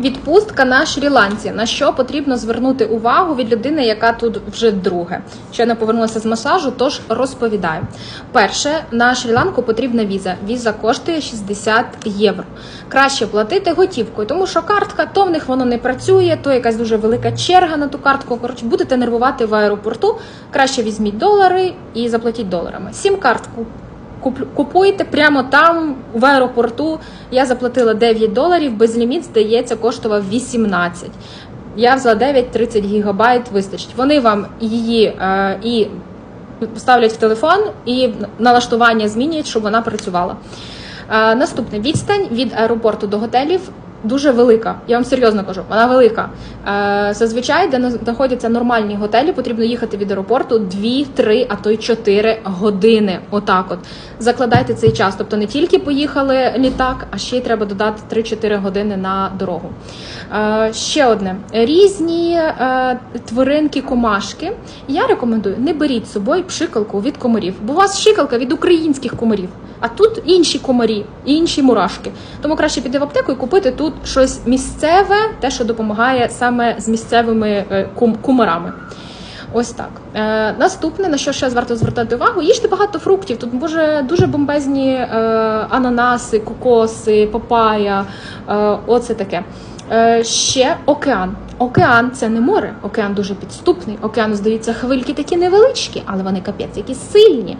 Відпустка на Шрі-Ланці. На що потрібно звернути увагу від людини, яка тут вже друге. Ще не повернулася з масажу, тож розповідаю. Перше, на Шрі-Ланку потрібна віза. Віза коштує 60 євро. Краще платити готівкою, тому що картка то в них воно не працює, то якась дуже велика черга на ту картку. Коротше, будете нервувати в аеропорту. Краще візьміть долари і заплатіть доларами. Сім картку Купуйте прямо там, в аеропорту. Я заплатила 9 доларів, безліміт, здається, коштував 18. Я взяла 9, 30 гігабайт вистачить. Вони вам її е, і ставлять в телефон, і налаштування змінюють, щоб вона працювала. Е, наступне відстань від аеропорту до готелів дуже велика. Я вам серйозно кажу, вона велика. Е, зазвичай, де знаходяться нормальні готелі, потрібно їхати від аеропорту 2-3, а то й 4 години. Отак, от закладайте цей час. Тобто не тільки поїхали літак, а ще й треба додати 3-4 години на дорогу. Е, ще одне: різні е, тваринки, комашки. Я рекомендую, не беріть з собою пшикалку від комарів, бо у вас пшикалка від українських комарів. А тут інші комарі, інші мурашки. Тому краще піти в аптеку і купити тут щось місцеве, те, що допомагає саме з місцевими е, кум- кумарами. Ось так. Е, наступне, на що ще варто звертати увагу, їжте багато фруктів. Тут може дуже бомбезні е, ананаси, кокоси, папая. Е, оце таке. Е, ще океан. Океан це не море, океан дуже підступний. Океану, здається, хвильки такі невеличкі, але вони капець, які сильні.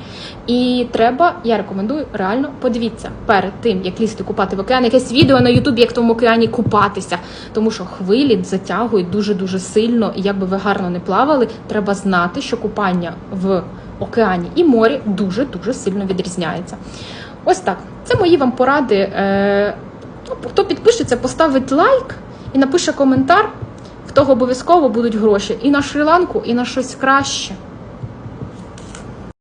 І треба, я рекомендую, реально подивіться перед тим, як лізти купати в океан, якесь відео на Ютубі, як в тому океані купатися. Тому що хвилі затягують дуже-дуже сильно, і як би ви гарно не плавали, треба знати, що купання в океані і морі дуже-дуже сильно відрізняється. Ось так. Це мої вам поради. Ну, Хто підпишеться, поставить лайк і напише коментар, в того обов'язково будуть гроші і на Шрі-Ланку, і на щось краще.